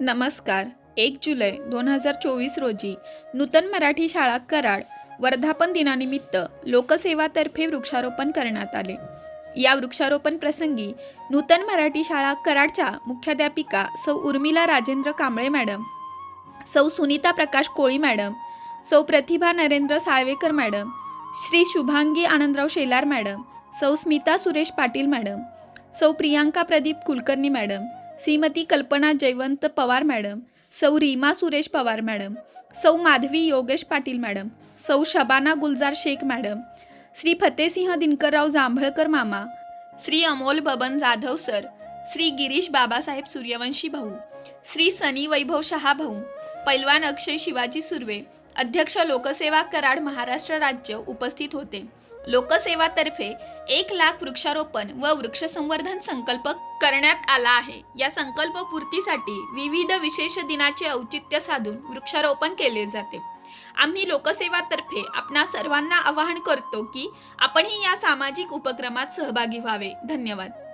नमस्कार. एक जुलै दोन हजार चोवीस रोजी नूतन मराठी शाळा कराड वर्धापन दिनानिमित्त लोकसेवातर्फे वृक्षारोपण करण्यात आले. या वृक्षारोपण प्रसंगी नूतन मराठी शाळा कराडच्या मुख्याध्यापिका सौ उर्मिला राजेंद्र कांबळे मॅडम सौ Sunita Prakash Koli madam Sau Pratibha Narendra Salvekar madam Shri Shubhangi Anandrao Shelar madam Sau Smita Suresh Patil madam Sau Priyanka Pradeep Kulkarni madam Shrimati Kalpana Jaywant Pawar madam सौ रीमा सुरेश पवार मॅडम सौ माधवी योगेश पाटील मॅडम सौ Shabana Gulzar Shaikh madam Shri Fatesinh Dinkarrao Jambhalkar मामा Shri Amol Baban Jadhav sir Shri Girish Babasaheb Suryavanshi भाऊ श्री सनी वैभव शहा भाऊ पैलवान अक्षय शिवाजी सुर्वे अध्यक्ष लोकसेवा कराड महाराष्ट्र राज्य उपस्थित होते. लोकसेवातर्फे एक लाख वृक्षारोपण व वृक्षसंवर्धन संकल्प करण्यात आला आहे. या संकल्प पूर्तीसाठी विविध विशेष दिनाचे औचित्य साधून वृक्षारोपण केले जाते. आम्ही लोकसेवातर्फे आपणा सर्वांना आवाहन करतो की आपणही या सामाजिक उपक्रमात सहभागी व्हावे. धन्यवाद.